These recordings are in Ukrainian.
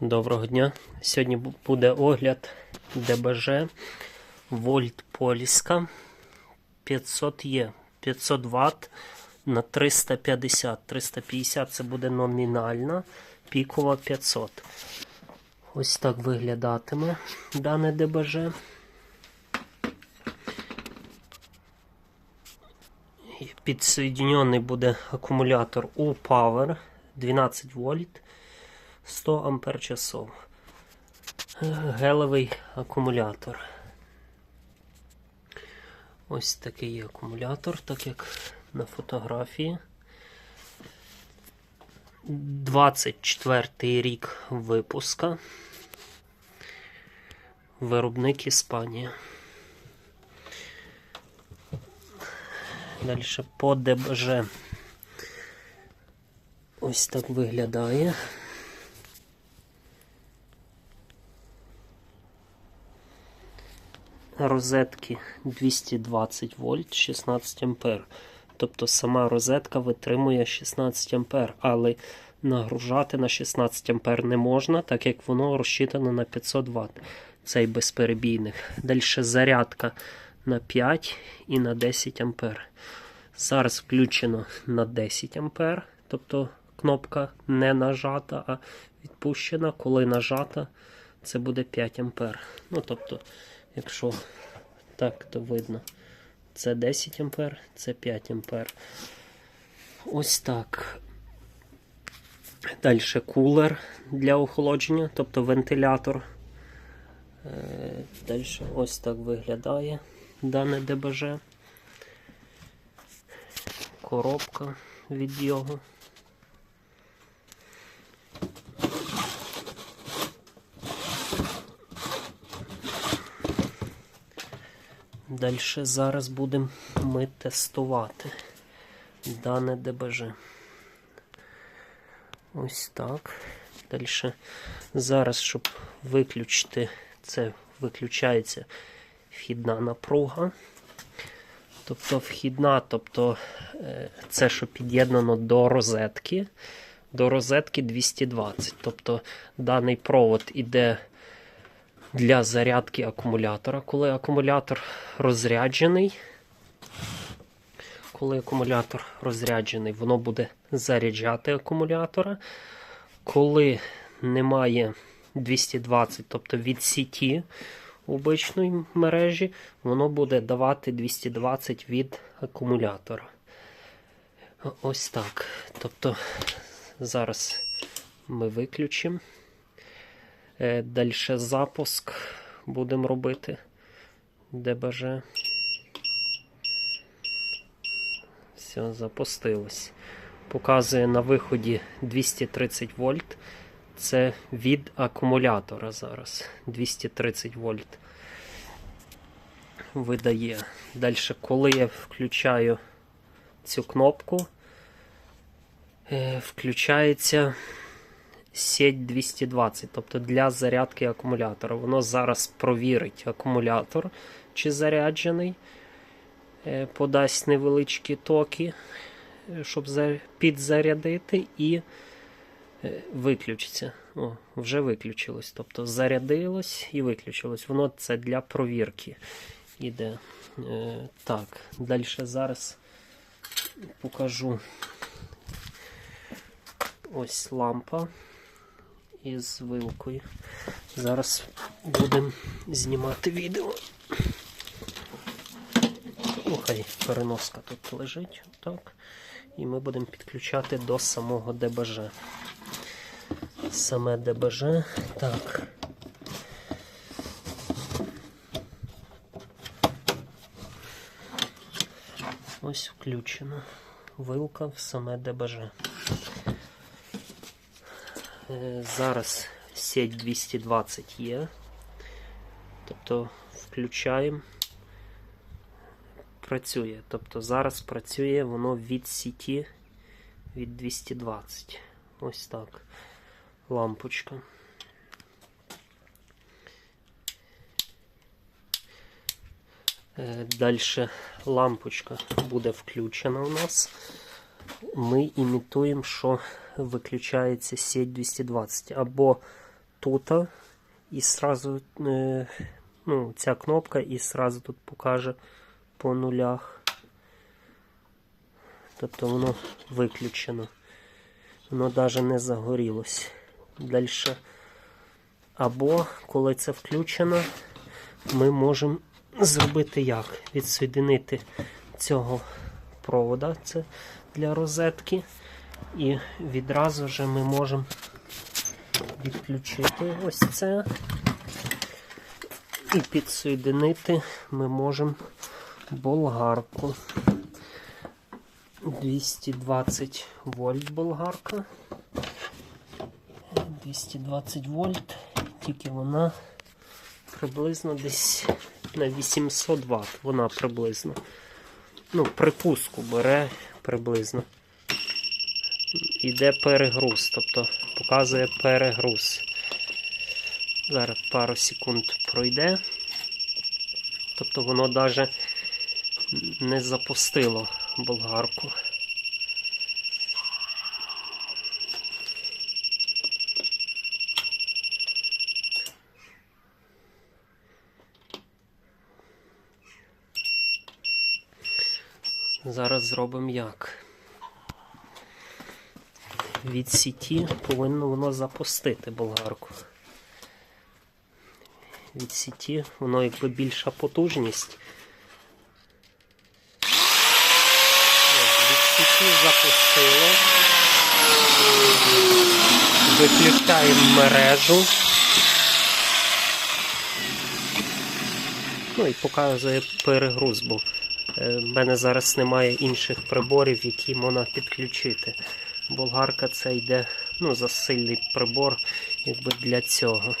Доброго дня. Сьогодні буде огляд ДБЖ Вольт Поліска 500 є 500 Вт на 350. 350 це буде номінальна, пікова 500. Ось так виглядатиме дане ДБЖ. Підсоєднений буде акумулятор U-Power 12 вольт. 100 ампер часов. Гелевий акумулятор. Ось такий є акумулятор, так як на фотографії. 24 рік випуска. Виробник Іспанія. Далі по ДБЖ. Ось так виглядає. Розетки 220 вольт 16 ампер. Тобто сама розетка витримує 16 ампер, але нагружати на 16 ампер не можна, так як воно розчитано на 500 Вт. Цей безперебійних. Далі зарядка на 5 і на 10 ампер. Зараз включено на 10 ампер, тобто кнопка не нажата, а відпущена. Коли нажата, це буде 5 ампер. Ну, тобто, якщо так, то видно. Це 10 ампер, це 5 ампер. Ось так. Далі кулер для охолодження, тобто вентилятор. Далі ось так виглядає дане ДБЖ. Коробка від його. Далі зараз будемо ми тестувати дане ДБЖ. Ось так. Далі зараз, щоб виключити, це виключається вхідна напруга. Тобто вхідна, тобто е, це, що під'єднано до розетки, до розетки 220. Тобто даний провод іде для зарядки акумулятора. Коли акумулятор розряджений, коли акумулятор розряджений, воно буде заряджати акумулятора. Коли немає 220, тобто від сіті обичної мережі, воно буде давати 220 від акумулятора. Ось так. Тобто зараз ми виключимо. Далі запуск будемо робити. ДБЖ. Все, запустилось. Показує на виході 230 вольт. Це від акумулятора зараз. 230 вольт. Видає. Далі, коли я включаю цю кнопку, е, включається сеть 220, тобто для зарядки акумулятора. Воно зараз провірить акумулятор, чи заряджений, е, подасть невеличкі токи, е, щоб підзарядити, і е, виключиться. О, вже виключилось. Тобто зарядилось і виключилось. Воно це для провірки іде. Так, далі зараз покажу ось лампа із вилкою. Зараз будемо знімати відео. Ну, переноска тут лежить. Так. І ми будемо підключати до самого ДБЖ. Саме ДБЖ. Так. Ось включено. Вилка в саме ДБЖ. Е, Зараз сеть 220 є. Тобто включаємо. Працює. Тобто зараз працює воно від сіті від 220. Ось так. Лампочка. Далі лампочка буде включена у нас. Ми імітуємо, що виключається сеть 220. Або тут, і сразу е, ну, ця кнопка і сразу тут покаже по нулях. Тобто воно виключено. Воно навіть не загорілось. Далі. Або коли це включено, ми можемо зробити як? Відсоєдинити цього провода це для розетки. І відразу же ми можемо відключити ось це. І підсоєдинити ми можемо болгарку. 220 вольт болгарка. 220 вольт, тільки вона приблизно десь на 800 Вт. Вона приблизно. Ну, припуску бере приблизно. Іде перегруз, тобто показує перегруз. Зараз пару секунд пройде. Тобто воно навіть не запустило болгарку. Зараз зробимо як. Від сіті повинно воно запустити болгарку. Від сіті воно якби більша потужність. Від сіті запустило. Виключаємо мережу. Ну і показує перегруз, е, в мене зараз немає інших приборів, які можна підключити. Болгарка це йде ну, за сильний прибор якби для цього.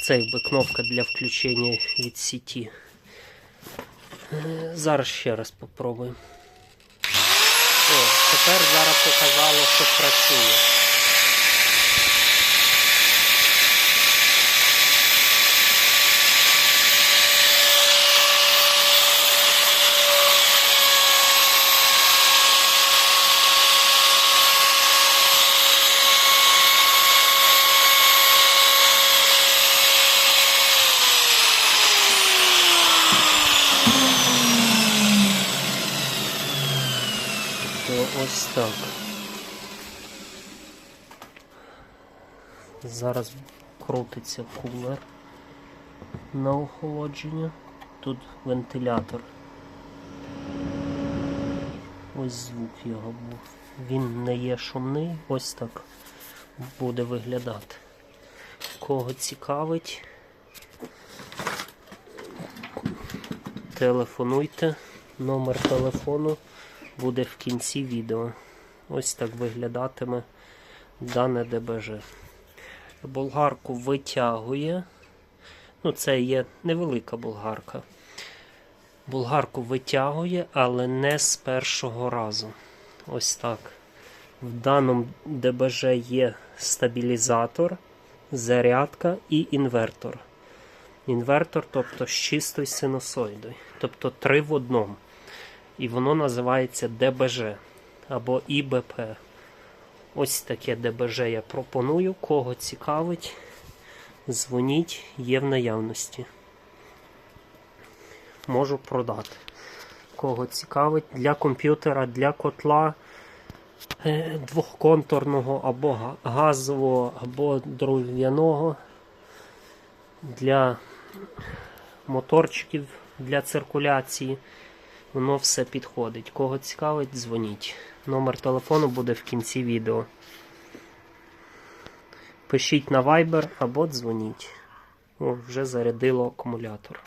Це якби кнопка для включення від сіті. Е, Зараз ще раз попробуємо. О, тепер зараз показало, що працює. То ось так. Зараз крутиться кулер на охолодження. Тут вентилятор. Ось звук його був. Він не є шумний, ось так буде виглядати. Кого цікавить, телефонуйте. Номер телефону буде в кінці відео. Ось так виглядатиме дане ДБЖ. Болгарку витягує. Ну, це є невелика болгарка. Болгарку витягує, але не з першого разу. Ось так. В даному ДБЖ є стабілізатор, зарядка і інвертор. Інвертор, тобто з чистою синусоїдою. Тобто три в одному. І воно називається ДБЖ або ІБП. Ось таке ДБЖ я пропоную. Кого цікавить, дзвоніть, є в наявності. Можу продати. Кого цікавить для комп'ютера, для котла е, двохконтурного або газового, або дров'яного, для моторчиків для циркуляції. Воно все підходить. Кого цікавить, дзвоніть. Номер телефону буде в кінці відео. Пишіть на Viber або дзвоніть. О, вже зарядило акумулятор.